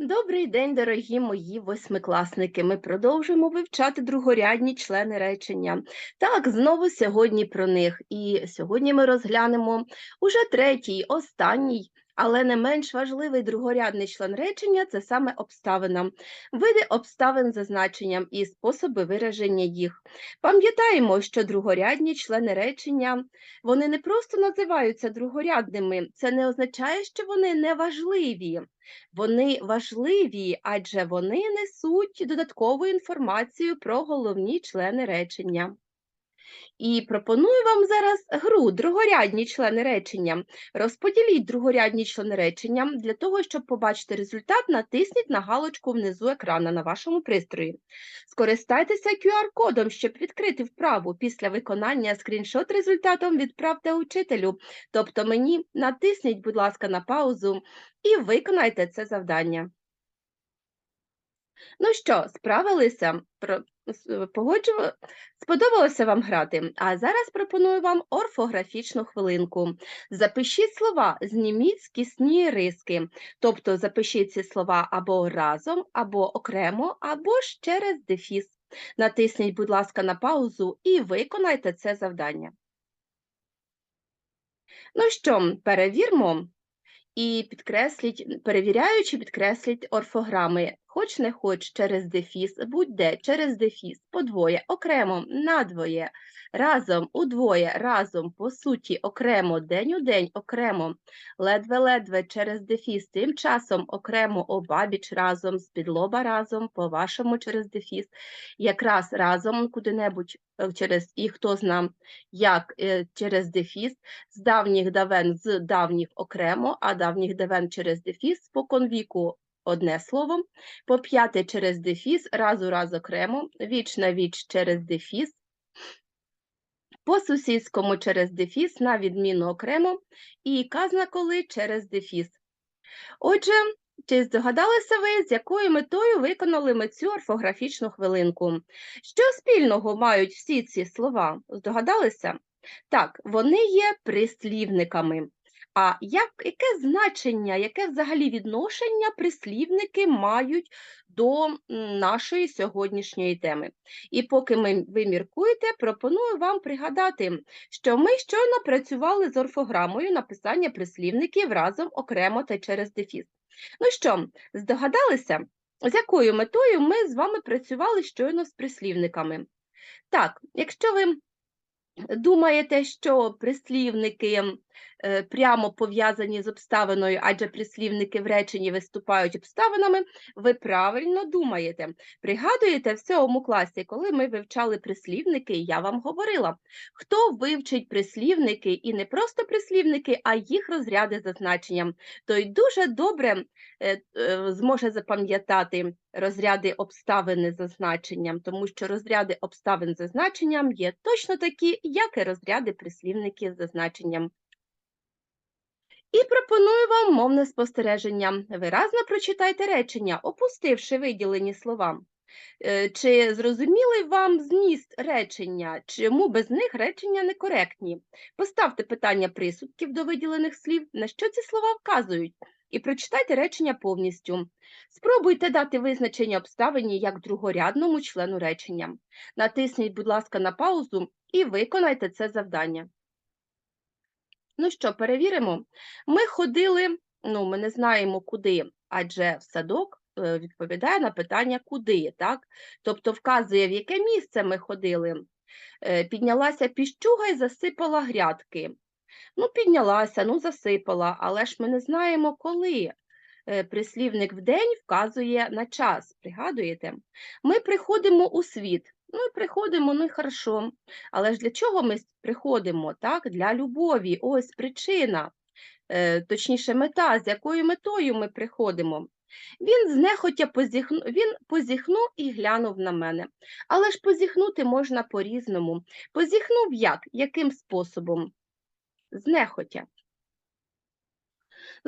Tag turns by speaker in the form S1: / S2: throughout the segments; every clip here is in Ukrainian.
S1: Добрий день, дорогі мої восьмикласники. Ми продовжуємо вивчати другорядні члени речення. Так, знову сьогодні про них. І сьогодні ми розглянемо уже третій, останній, але не менш важливий другорядний член речення це саме обставина, види обставин за значенням і способи вираження їх. Пам'ятаємо, що другорядні члени речення вони не просто називаються другорядними, це не означає, що вони не важливі. Вони важливі, адже вони несуть додаткову інформацію про головні члени речення. І пропоную вам зараз гру другорядні члени речення. Розподіліть другорядні члени речення. Для того, щоб побачити результат, натисніть на галочку внизу екрана на вашому пристрої. Скористайтеся QR-кодом, щоб відкрити вправу. Після виконання скріншот результатом відправте учителю. Тобто мені натисніть, будь ласка, на паузу і виконайте це завдання. Ну що, справилися? Про... Сподобалося вам грати? А зараз пропоную вам орфографічну хвилинку. Запишіть слова, зніміть скісні риски. Тобто запишіть ці слова або разом, або окремо, або ж через дефіс. Натисніть, будь ласка, на паузу і виконайте це завдання. Ну що, перевірмо і підкресліть, перевіряючи, підкресліть орфограми. Хоч не хоч через дефіс, будь-де через дефіс, подвоє, окремо, надвоє, разом, удвоє, разом, по суті, окремо, день у день, окремо, ледве-ледве через дефіс, тим часом окремо, обабіч разом, з-під лоба разом, по-вашому через дефіс, якраз разом куди-небудь е, через, і хто зна, як е, через дефіс, з давніх давен з давніх окремо, а давніх давен через дефіс спокон віку одне слово, по п'яте через дефіс, раз у раз окремо, віч на віч через дефіс, по сусідському через дефіс, на відміну окремо, і казна коли через дефіс. Отже, чи здогадалися ви, з якою метою виконали ми цю орфографічну хвилинку? Що спільного мають всі ці слова? Здогадалися? Так, вони є прислівниками. А як, яке значення, яке взагалі відношення прислівники мають до нашої сьогоднішньої теми? І поки ми, ви міркуєте, пропоную вам пригадати, що ми щойно працювали з орфограмою написання прислівників разом окремо та через дефіс. Ну що, здогадалися, з якою метою ми з вами працювали щойно з прислівниками? Так, якщо ви думаєте, що прислівники е, прямо пов'язані з обставиною, адже прислівники в реченні виступають обставинами, ви правильно думаєте. Пригадуєте в сьомому класі, коли ми вивчали прислівники, я вам говорила, хто вивчить прислівники і не просто прислівники, а їх розряди за значенням, той дуже добре е, е, зможе запам'ятати розряди обставини за значенням, тому що розряди обставин за значенням є точно такі, як і розряди прислівників за значенням. І пропоную вам мовне спостереження. Виразно прочитайте речення, опустивши виділені слова. Е, Чи зрозумілий вам зміст речення, чому без них речення некоректні? Поставте питання присудків до виділених слів, на що ці слова вказують, і прочитайте речення повністю. Спробуйте дати визначення обставині як другорядному члену речення. Натисніть, будь ласка, на паузу і виконайте це завдання. Ну що, перевіримо. Ми ходили, ну, ми не знаємо куди, адже в садок е, відповідає на питання куди, так? Тобто вказує, в яке місце ми ходили. Е, Піднялася піщуга і засипала грядки. Ну, піднялася, ну, засипала, але ж ми не знаємо коли. Е, Прислівник в день вказує на час, пригадуєте? Ми приходимо у світ. Ну, і приходимо, і хорошо. Але ж для чого ми приходимо? Так? Для любові. Ось причина, е, точніше, мета, з якою метою ми приходимо. Він знехотя позіхнув, він позіхнув і глянув на мене. Але ж позіхнути можна по-різному. Позіхнув як? Яким способом? Знехотя.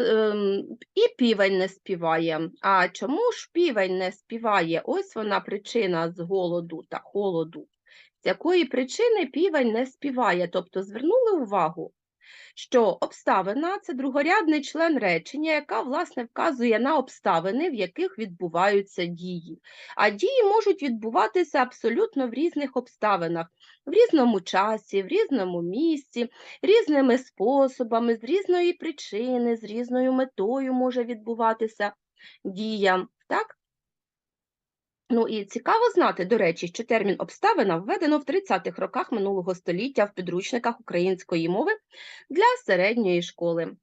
S1: Ем, І півень не співає. А чому ж півень не співає? Ось вона причина з голоду та холоду. З якої причини півень не співає? Тобто звернули увагу. Що обставина це другорядний член речення, яка власне вказує на обставини, в яких відбуваються дії. А дії можуть відбуватися абсолютно в різних обставинах, в різному часі, в різному місці, різними способами, з різної причини, з різною метою може відбуватися дія. Так? Ну і цікаво знати, до речі, що термін обставина введено в 30-х роках минулого століття в підручниках української мови для середньої школи.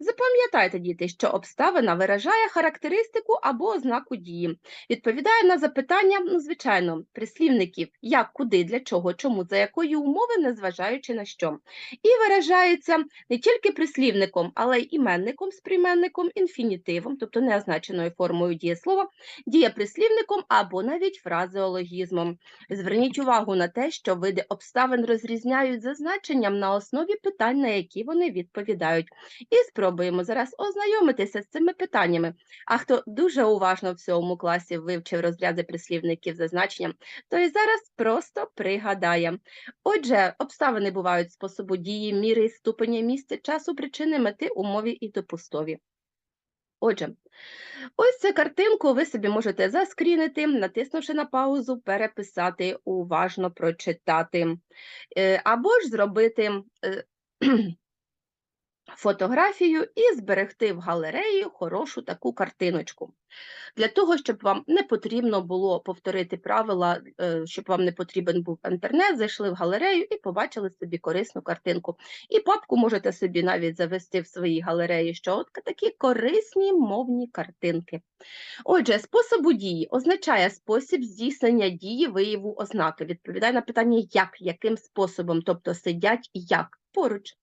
S1: Запам'ятайте, діти, що обставина виражає характеристику або ознаку дії, відповідає на запитання, ну, звичайно, прислівників як, куди, для чого, чому, за якої умови, незважаючи на що. І виражається не тільки прислівником, але й іменником з прийменником, інфінітивом, тобто неозначеною формою дієслова, дієприслівником або навіть фразеологізмом. Зверніть увагу на те, що види обставин розрізняють за значенням на основі питань, на які вони відповідають. І спробуємо зараз ознайомитися з цими питаннями. А хто дуже уважно в цьому класі вивчив розряди прислівників за значенням, той зараз просто пригадає. Отже, обставини бувають способу дії, міри, ступеня, місця, часу, причини, мети, умові і допустові. Отже, ось цю картинку ви собі можете заскрінити, натиснувши на паузу, переписати, уважно прочитати, Е, або ж зробити е, фотографію і зберегти в галереї хорошу таку картиночку. Для того, щоб вам не потрібно було повторити правила, е, щоб вам не потрібен був інтернет, зайшли в галерею і побачили собі корисну картинку. І папку можете собі навіть завести в своїй галереї, що от такі корисні мовні картинки. Отже, способу дії означає спосіб здійснення дії вияву ознаки. Відповідає на питання, як, яким способом, тобто сидять як поруч.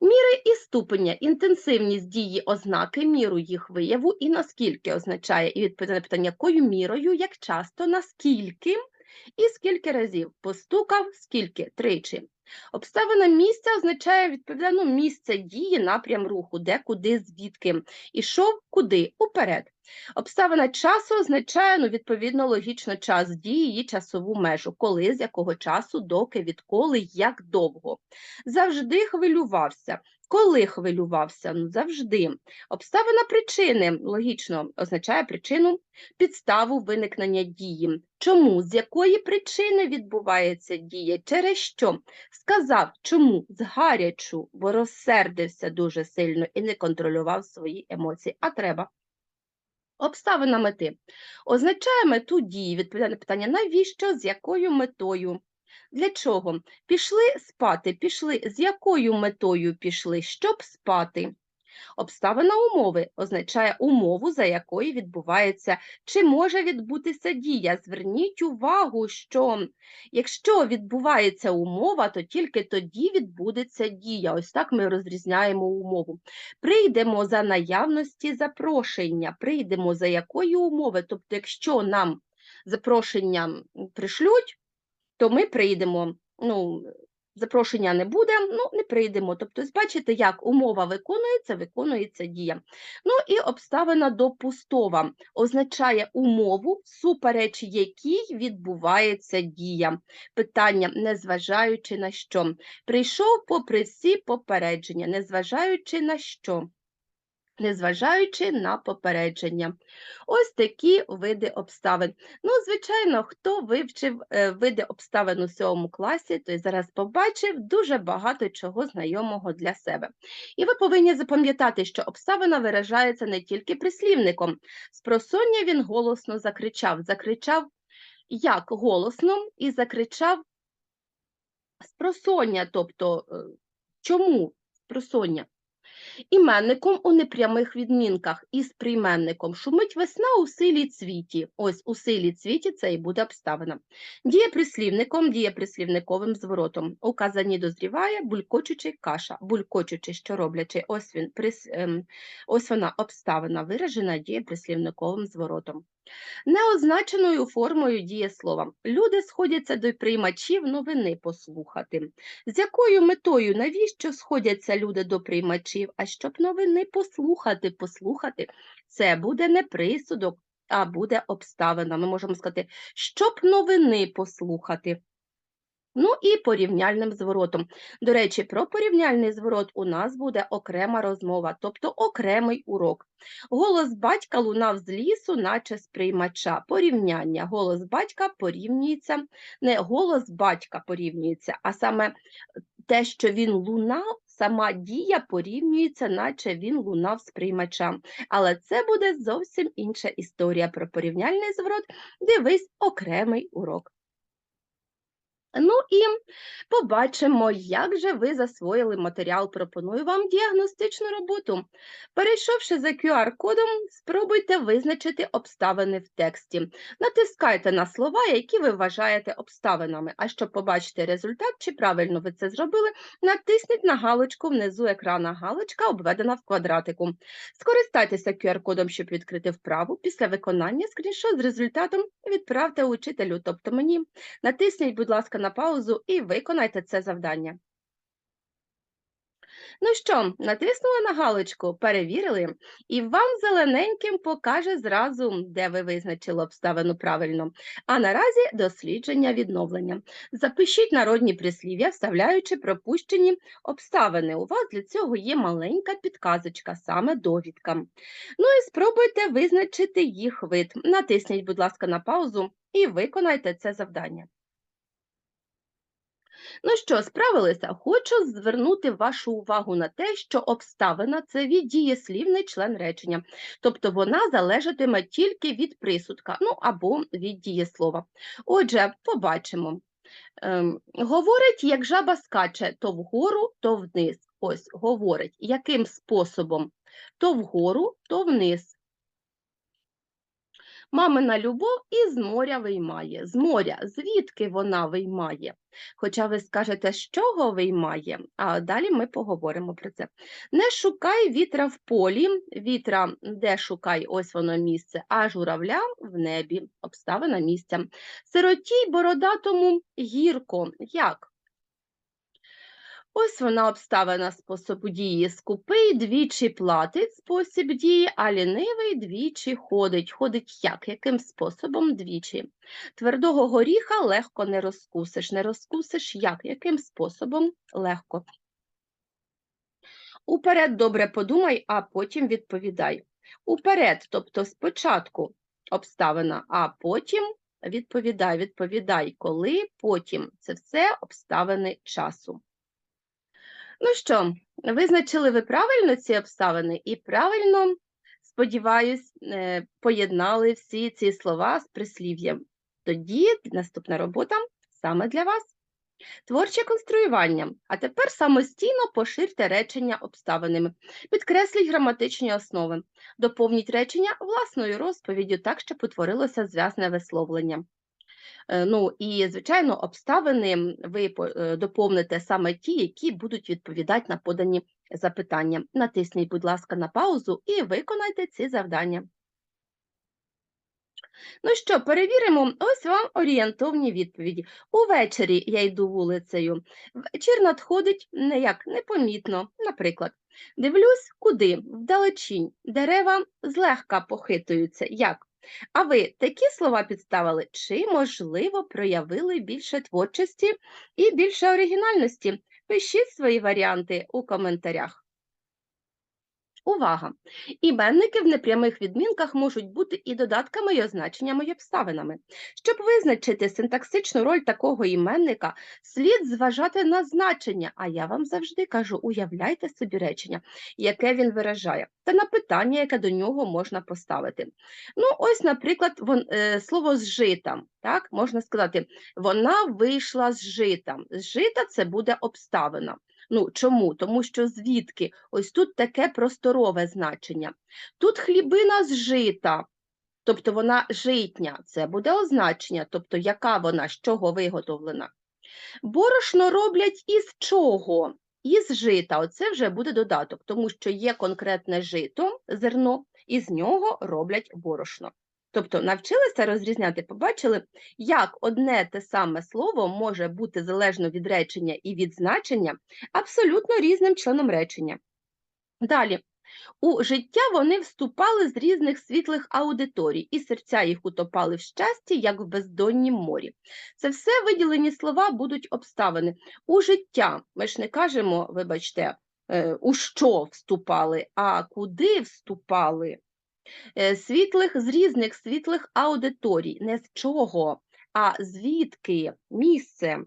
S1: Міри і ступеня, інтенсивність дії ознаки, міру їх вияву і наскільки означає, і відповідає на питання, якою мірою, як часто, наскільки і скільки разів постукав, скільки тричі. Обставина місця означає відповідає ну, місце дії, напрям руху, де, куди, звідки. Ішов куди уперед. Обставина часу означає, ну, відповідно, логічно час дії, її часову межу, коли, з якого часу, доки, відколи, як довго. Завжди хвилювався. Коли хвилювався? Ну, завжди. Обставина причини логічно означає причину, підставу виникнення дії. Чому? З якої причини відбувається дія? Через що? Сказав, чому? З гарячу, бо розсердився дуже сильно і не контролював свої емоції. А треба. Обставина мети означає мету дії, відповідає на питання, навіщо, з якою метою, для чого? Пішли спати, пішли, з якою метою пішли, щоб спати. Обставина умови означає умову, за якою відбувається, чи може відбутися дія. Зверніть увагу, що якщо відбувається умова, то тільки тоді відбудеться дія. Ось так ми розрізняємо умову. Прийдемо за наявності запрошення, прийдемо за якої умови, тобто, якщо нам запрошення пришлють, то ми прийдемо. Ну, запрошення не буде, ну не прийдемо. Тобто, бачите, як умова виконується, виконується дія. Ну і обставина допустова означає умову, супереч якій відбувається дія. Питання, незважаючи на що. Прийшов попри всі попередження, незважаючи на що незважаючи на попередження. Ось такі види обставин. Ну, звичайно, хто вивчив е, види обставин у сьомому класі, той зараз побачив дуже багато чого знайомого для себе. І ви повинні запам'ятати, що обставина виражається не тільки прислівником. Спросоння він голосно закричав. Закричав як голосно і закричав спросоння, тобто е, чому спросоння? Іменником у непрямих відмінках із прийменником шумить весна у силі цвіті. Ось у силі цвіті це і буде обставина. Дієприслівником, дієприслівниковим зворотом. У казані дозріває булькочучий каша, булькочучи, що роблячи, ось він прис, ем, ось вона обставина, виражена дієприслівниковим зворотом. Неозначеною формою дієслова. Люди сходяться до приймачів новини послухати. З якою метою, навіщо сходяться люди до приймачів? А щоб новини послухати, послухати, це буде не присудок, а буде обставина. Ми можемо сказати, щоб новини послухати. Ну і порівняльним зворотом. До речі, про порівняльний зворот у нас буде окрема розмова, тобто окремий урок. Голос батька лунав з лісу, наче з приймача. Порівняння. Голос батька порівнюється, не голос батька порівнюється, а саме те, що він лунав, сама дія порівнюється, наче він лунав з приймача. Але це буде зовсім інша історія про порівняльний зворот. Дивись окремий урок. Ну і побачимо, як же ви засвоїли матеріал. Пропоную вам діагностичну роботу. Перейшовши за QR-кодом, спробуйте визначити обставини в тексті. Натискайте на слова, які ви вважаєте обставинами. А щоб побачити результат, чи правильно ви це зробили, натисніть на галочку внизу екрана. Галочка обведена в квадратику. Скористайтеся QR-кодом, щоб відкрити вправу. Після виконання скріншот з результатом відправте учителю, тобто мені. Натисніть, будь ласка, на паузу і виконайте це завдання. Ну що, натиснули на галочку, перевірили, і вам зелененьким покаже зразу, де ви визначили обставину правильно. А наразі дослідження відновлення. Запишіть народні прислів'я, вставляючи пропущені обставини. У вас для цього є маленька підказочка, саме довідка. Ну і спробуйте визначити їх вид. Натисніть, будь ласка, на паузу і виконайте це завдання. Ну що, справилися? Хочу звернути вашу увагу на те, що обставина це від дієслівний член речення, тобто вона залежатиме тільки від присудка, ну або від дієслова. Отже, побачимо. Ем, говорить, як жаба скаче то вгору, то вниз. Ось говорить, яким способом? То вгору, то вниз. Мамина любов із моря виймає. З моря, звідки вона виймає? Хоча ви скажете, з чого виймає, а далі ми поговоримо про це. Не шукай вітра в полі, вітра, де шукай, ось воно місце, а журавля в небі, обставина місця. Сиротій бородатому гірко. Як? Ось вона обставина способу дії. Скупий двічі платить спосіб дії, а лінивий двічі ходить. Ходить як? Яким способом двічі? Твердого горіха легко не розкусиш. Не розкусиш як? Яким способом легко? Уперед добре подумай, а потім відповідай. Уперед, тобто спочатку обставина, а потім відповідай, відповідай, коли, потім. Це все обставини часу. Ну що, визначили ви правильно ці обставини і правильно, сподіваюсь, е, поєднали всі ці слова з прислів'ям. Тоді наступна робота саме для вас. Творче конструювання. А тепер самостійно поширте речення обставинами. Підкресліть граматичні основи. Доповніть речення власною розповіддю так, щоб утворилося зв'язне висловлення. Е, ну і, звичайно, обставини ви е, доповните саме ті, які будуть відповідати на подані запитання. Натисніть, будь ласка, на паузу і виконайте ці завдання. Ну що, перевіримо, ось вам орієнтовні відповіді. Увечері я йду вулицею. Вечір надходить ніяк непомітно. Наприклад, дивлюсь, куди? Вдалечінь. Дерева злегка похитуються. Як? А ви такі слова підставили чи, можливо, проявили більше творчості і більше оригінальності? Пишіть свої варіанти у коментарях. Увага! Іменники в непрямих відмінках можуть бути і додатками, і означеннями, і обставинами. Щоб визначити синтаксичну роль такого іменника, слід зважати на значення, а я вам завжди кажу, уявляйте собі речення, яке він виражає, та на питання, яке до нього можна поставити. Ну, ось, наприклад, вон, е, слово зжита. Так, можна сказати, вона вийшла з жита. Зжита це буде обставина. Ну, Чому? Тому що звідки? Ось тут таке просторове значення. Тут хлібина зжита, тобто вона житня, це буде означення, тобто яка вона, з чого виготовлена. Борошно роблять із чого? Із жита, оце вже буде додаток, тому що є конкретне жито, зерно, і з нього роблять борошно. Тобто навчилися розрізняти, побачили, як одне те саме слово може бути залежно від речення і від значення абсолютно різним членом речення. Далі, У життя вони вступали з різних світлих аудиторій, і серця їх утопали в щасті, як в бездоннім морі. Це все виділені слова будуть обставини. У життя ми ж не кажемо, вибачте, е, у що вступали, а куди вступали. Е, Світлих з різних світлих аудиторій, не з чого, а звідки місце.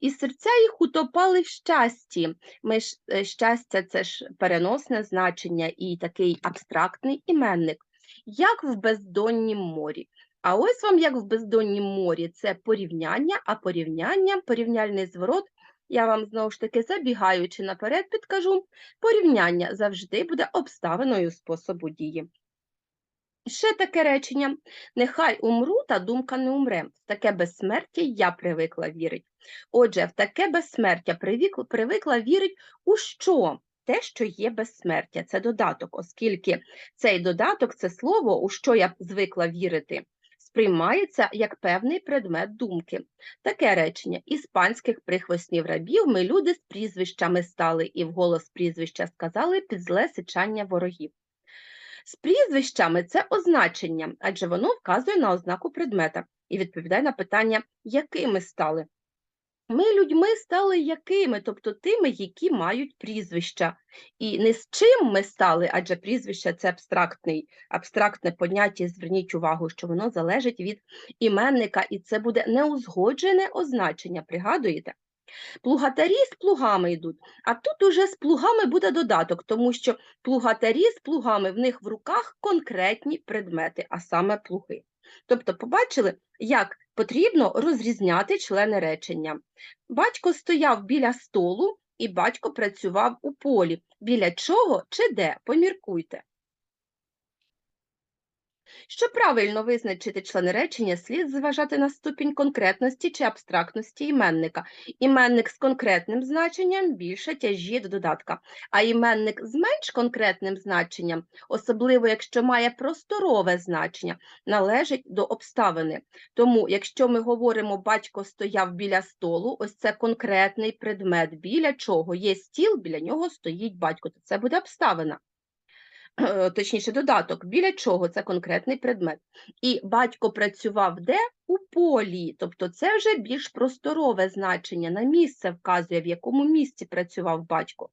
S1: І серця їх утопали в щасті. Ми ж е, щастя це ж переносне значення і такий абстрактний іменник, як в бездоннім морі. А ось вам як в бездоннім морі це порівняння, а порівняння, порівняльний зворот. Я вам знову ж таки, забігаючи наперед, підкажу, порівняння завжди буде обставиною способу дії. Ще таке речення: нехай умру, та думка не умре. В таке безсмертя я привикла вірить. Отже, в таке безсмертя привикла, вірить у що? Те, що є безсмертя, це додаток, оскільки цей додаток, це слово, у що я звикла вірити, сприймається як певний предмет думки. Таке речення іспанських прихвостнів рабів ми люди з прізвищами стали, і вголос прізвища сказали під зле сичання ворогів. З прізвищами це означення, адже воно вказує на ознаку предмета і відповідає на питання, якими стали. Ми людьми стали якими, тобто тими, які мають прізвища. І не з чим ми стали, адже прізвище це абстрактний, абстрактне поняття. Зверніть увагу, що воно залежить від іменника, і це буде неузгоджене означення. Пригадуєте? Плугатарі з плугами йдуть, а тут уже з плугами буде додаток, тому що плугатарі з плугами в них в руках конкретні предмети, а саме плуги. Тобто, побачили, як потрібно розрізняти члени речення. Батько стояв біля столу, і батько працював у полі. Біля чого чи де? Поміркуйте. Щоб правильно визначити члени речення, слід зважати на ступінь конкретності чи абстрактності іменника. Іменник з конкретним значенням більше тяжіє до додатка, а іменник з менш конкретним значенням, особливо якщо має просторове значення, належить до обставини. Тому, якщо ми говоримо батько стояв біля столу, ось це конкретний предмет, біля чого є стіл, біля нього стоїть батько, то це буде обставина точніше додаток, біля чого це конкретний предмет. І батько працював де? У полі, тобто це вже більш просторове значення, на місце вказує, в якому місці працював батько.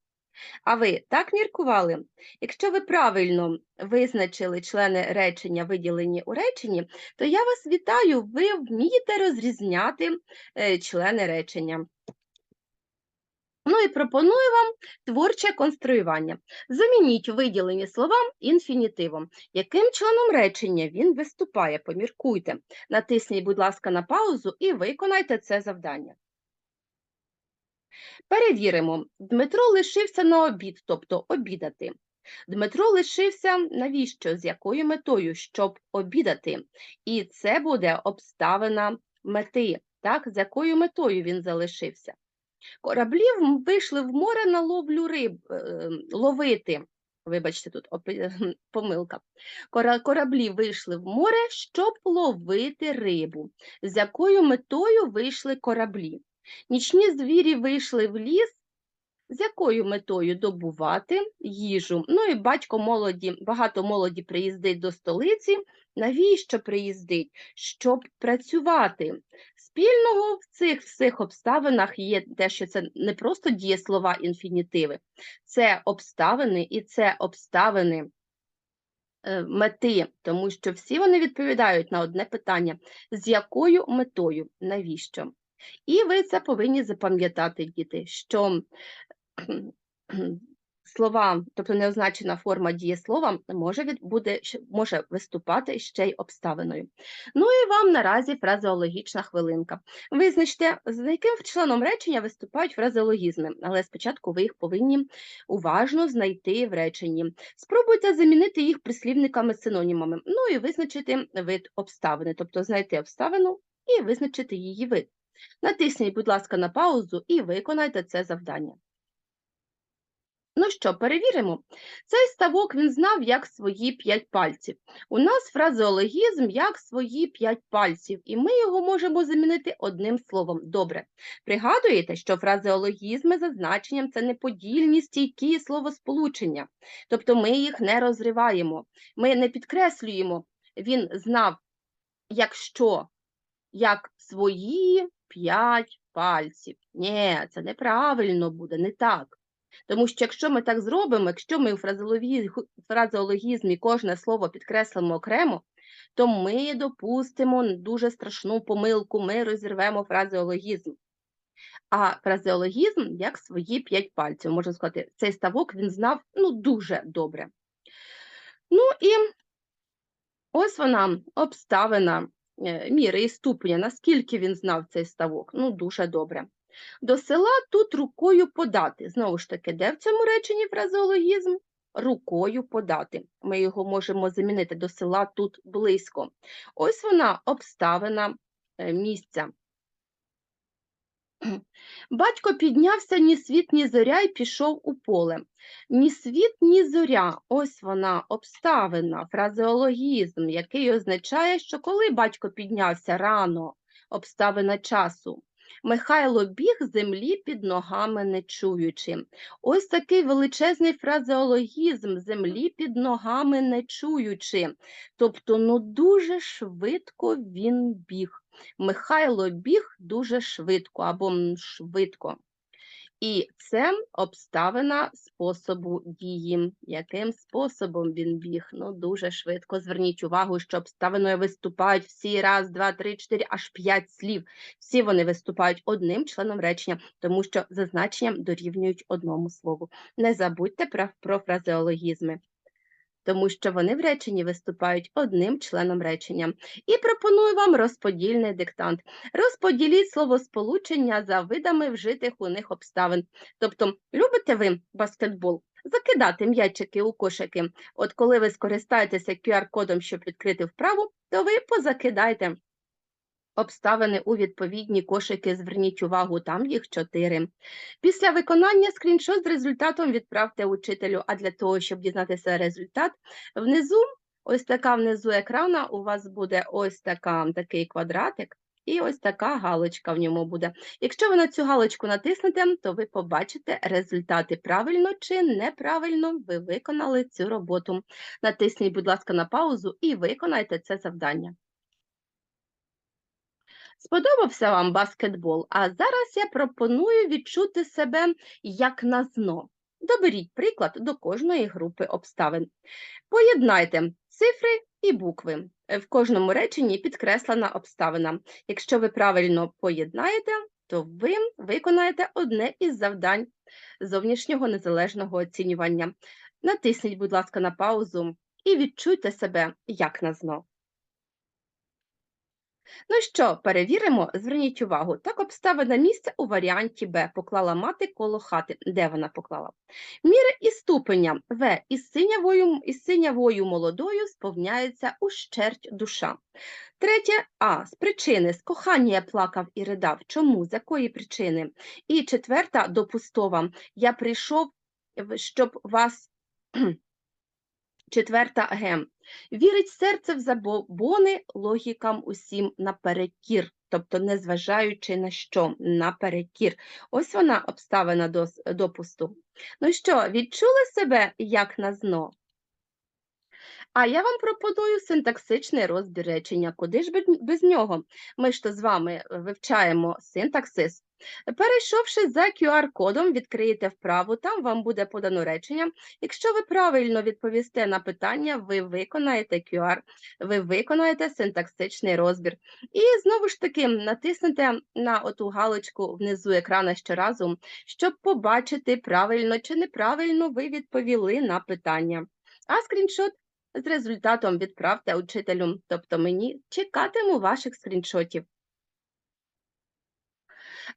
S1: А ви так міркували? Якщо ви правильно визначили члени речення, виділені у реченні, то я вас вітаю, ви вмієте розрізняти е, члени речення. Ну і пропоную вам творче конструювання. Замініть виділені слова інфінітивом. Яким членом речення він виступає? Поміркуйте. Натисніть, будь ласка, на паузу і виконайте це завдання. Перевіримо. Дмитро лишився на обід, тобто обідати. Дмитро лишився навіщо? З якою метою? Щоб обідати. І це буде обставина мети. Так, з якою метою він залишився? Кораблі вийшли в море на ловлю риб, е, ловити. Вибачте, тут помилка. Кораблі вийшли в море, щоб ловити рибу. З якою метою вийшли кораблі? Нічні звірі вийшли в ліс. З якою метою добувати їжу? Ну і батько молоді, багато молоді приїздить до столиці. Навіщо приїздить? Щоб працювати. Спільного в цих всіх обставинах є те, що це не просто дієслова інфінітиви, це обставини і це обставини е, мети, тому що всі вони відповідають на одне питання: з якою метою, навіщо? І ви це повинні запам'ятати, діти, що слова, тобто неозначена форма дієслова, може, від, буде, може виступати ще й обставиною. Ну і вам наразі фразеологічна хвилинка. Визначте, з яким членом речення виступають фразеологізми, але спочатку ви їх повинні уважно знайти в реченні. Спробуйте замінити їх прислівниками-синонімами, ну і визначити вид обставини, тобто знайти обставину і визначити її вид. Натисніть, будь ласка, на паузу і виконайте це завдання. Ну що, перевіримо. Цей ставок він знав як свої п'ять пальців. У нас фразеологізм як свої п'ять пальців, і ми його можемо замінити одним словом. Добре. Пригадуєте, що фразеологізми за значенням це неподільні стійкі словосполучення, тобто ми їх не розриваємо, ми не підкреслюємо. Він знав, якщо як свої п'ять пальців. Ні, це неправильно буде, не так. Тому що якщо ми так зробимо, якщо ми у фразеологі- фразеологізмі кожне слово підкреслимо окремо, то ми допустимо дуже страшну помилку, ми розірвемо фразеологізм. А фразеологізм як свої п'ять пальців. Можна сказати, цей ставок він знав ну, дуже добре. Ну і ось вона обставина е, міри і ступеня, наскільки він знав цей ставок. Ну, дуже добре. До села тут рукою подати. Знову ж таки, де в цьому реченні фразеологізм? Рукою подати. Ми його можемо замінити до села тут близько. Ось вона обставина е, місця. Батько піднявся ні світ, ні зоря і пішов у поле. Ні світ, ні зоря. Ось вона обставина, фразеологізм, який означає, що коли батько піднявся рано, обставина часу. Михайло біг землі під ногами не чуючи. Ось такий величезний фразеологізм землі під ногами не чуючи. Тобто, ну дуже швидко він біг. Михайло біг дуже швидко або швидко. І це обставина способу дії. Яким способом він біг? Ну, дуже швидко. Зверніть увагу, що обставиною виступають всі раз, два, три, чотири, аж п'ять слів. Всі вони виступають одним членом речення, тому що за значенням дорівнюють одному слову. Не забудьте про, про фразеологізми. Тому що вони в реченні виступають одним членом речення. І пропоную вам розподільний диктант. Розподіліть словосполучення за видами вжитих у них обставин. Тобто, любите ви баскетбол? Закидати м'ячики у кошики. От коли ви скористаєтеся QR-кодом, щоб відкрити вправу, то ви позакидайте обставини у відповідні кошики. Зверніть увагу, там їх чотири. Після виконання скріншот з результатом відправте учителю. А для того, щоб дізнатися результат, внизу, ось така внизу екрана, у вас буде ось така, такий квадратик. І ось така галочка в ньому буде. Якщо ви на цю галочку натиснете, то ви побачите результати правильно чи неправильно ви виконали цю роботу. Натисніть, будь ласка, на паузу і виконайте це завдання. Сподобався вам баскетбол, а зараз я пропоную відчути себе як на зно. Доберіть приклад до кожної групи обставин. Поєднайте цифри і букви. В кожному реченні підкреслена обставина. Якщо ви правильно поєднаєте, то ви виконаєте одне із завдань зовнішнього незалежного оцінювання. Натисніть, будь ласка, на паузу і відчуйте себе як на зно. Ну що, перевіримо, зверніть увагу. Так обставина місця у варіанті Б. Поклала мати коло хати. Де вона поклала? Міри і ступеня В. Із синявою, із синявою молодою сповняється ущерть душа. Третє А. З причини. З кохання я плакав і ридав. Чому? З якої причини? І четверта допустова. Я прийшов, щоб вас. Четверта Г. Вірить серце в забобони логікам усім наперекір, тобто незважаючи на що, наперекір. Ось вона обставина дос- допусту. Ну що, відчули себе як на зно? А я вам пропоную синтаксичний розбір речення. Куди ж без- нього? Ми ж то з вами вивчаємо синтаксис. Перейшовши за QR-кодом, відкриєте вправу, там вам буде подано речення. Якщо ви правильно відповісте на питання, ви виконаєте QR, ви виконаєте синтаксичний розбір. І знову ж таки натиснете на оту галочку внизу екрана щоразу, щоб побачити, правильно чи неправильно ви відповіли на питання. А скріншот з результатом відправте учителю, тобто мені чекатиму ваших скріншотів.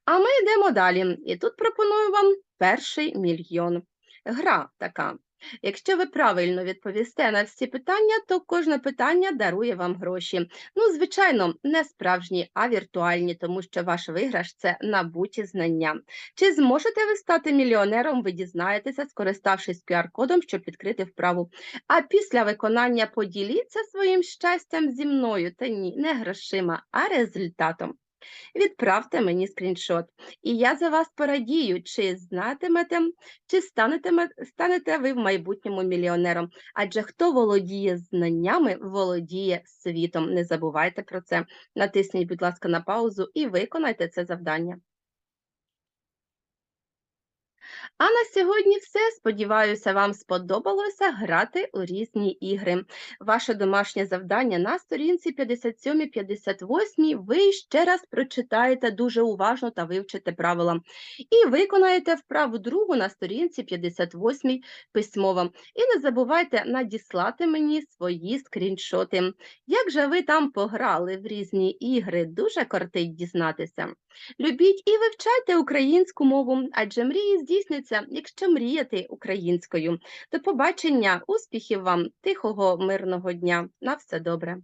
S1: А ми йдемо далі. І тут пропоную вам перший мільйон. Гра така. Якщо ви правильно відповісте на всі питання, то кожне питання дарує вам гроші. Ну, звичайно, не справжні, а віртуальні, тому що ваш виграш це набуті знання. Чи зможете ви стати мільйонером? Ви дізнаєтеся, скориставшись QR-кодом, щоб відкрити вправу. А після виконання поділіться своїм щастям зі мною та ні, не грошима, а результатом. Відправте мені скріншот, і я за вас порадію, чи знатимете, чи станете, станете ви в майбутньому мільйонером. Адже хто володіє знаннями, володіє світом. Не забувайте про це. Натисніть, будь ласка, на паузу і виконайте це завдання. А на сьогодні все. Сподіваюся, вам сподобалося грати у різні ігри. Ваше домашнє завдання на сторінці 57-58 ви ще раз прочитаєте дуже уважно та вивчите правила. І виконаєте вправу другу на сторінці 58 письмово. І не забувайте надіслати мені свої скріншоти. Як же ви там пограли в різні ігри? Дуже кортить дізнатися. Любіть і вивчайте українську мову, адже мрії здійсняться, якщо мріяти українською. До побачення, успіхів вам, тихого, мирного дня. На все добре.